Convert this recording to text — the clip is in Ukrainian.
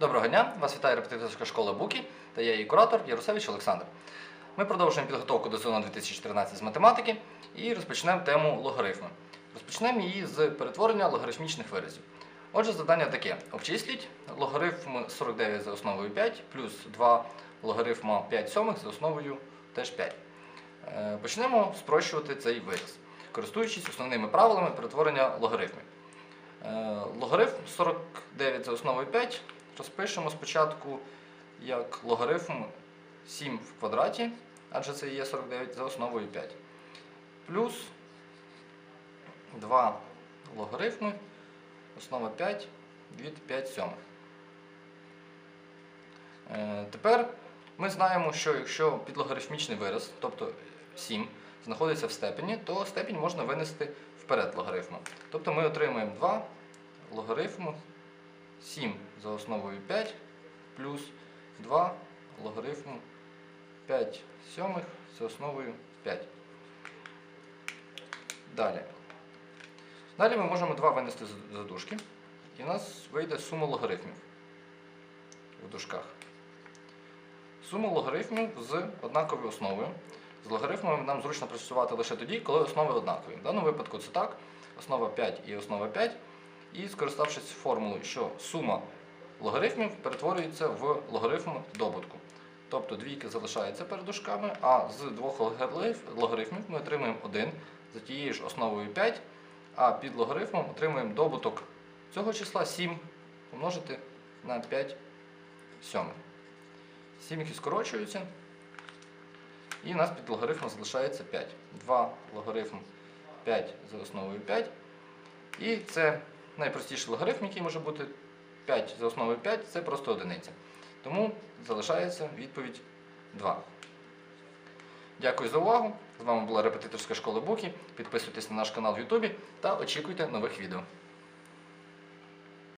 Доброго дня! Вас вітає репетиторська школа Букі та я її куратор Ярусевич Олександр. Ми продовжуємо підготовку до ЗНО 2014 з математики і розпочнемо тему логарифми. Розпочнемо її з перетворення логарифмічних виразів. Отже, завдання таке: обчисліть логарифм 49 за основою 5 плюс 2 логарифма 5 сьомих за основою теж 5. Е, Почнемо спрощувати цей вираз, користуючись основними правилами перетворення логарифмів. Е, Логарифм 49 за основою 5 розпишемо спочатку як логарифм 7 в квадраті, адже це є 49 за основою 5. Плюс 2 логарифми основа 5 від 5 сьомих. Е, Тепер ми знаємо, що якщо підлогарифмічний вираз, тобто 7, знаходиться в степені, то степінь можна винести вперед логарифму. Тобто ми отримаємо 2 логарифму 7 за основою 5 плюс 2 логарифму 5 сьомих за основою 5. Далі. Далі ми можемо 2 винести з задушки, і у нас вийде сума логарифмів в дужках. Сума логарифмів з однаковою основою. З логарифмами нам зручно працювати лише тоді, коли основи однакові. В даному випадку це так, основа 5 і основа 5. І скориставшись формулою, що сума логарифмів перетворюється в логарифм добутку. Тобто двійки залишаються перед дужками, а з двох логарифмів ми отримуємо 1 за тією ж основою 5, а під логарифмом отримуємо добуток цього числа 7 помножити на 5 сьомих. Сімки скорочуються, і у нас під логарифмом залишається 5. 2 логарифм 5 за основою 5. І це найпростіший логарифм, який може бути 5 за основою 5, це просто одиниця. Тому залишається відповідь 2. Дякую за увагу. З вами була репетиторська школа Буки. Підписуйтесь на наш канал в Ютубі та очікуйте нових відео.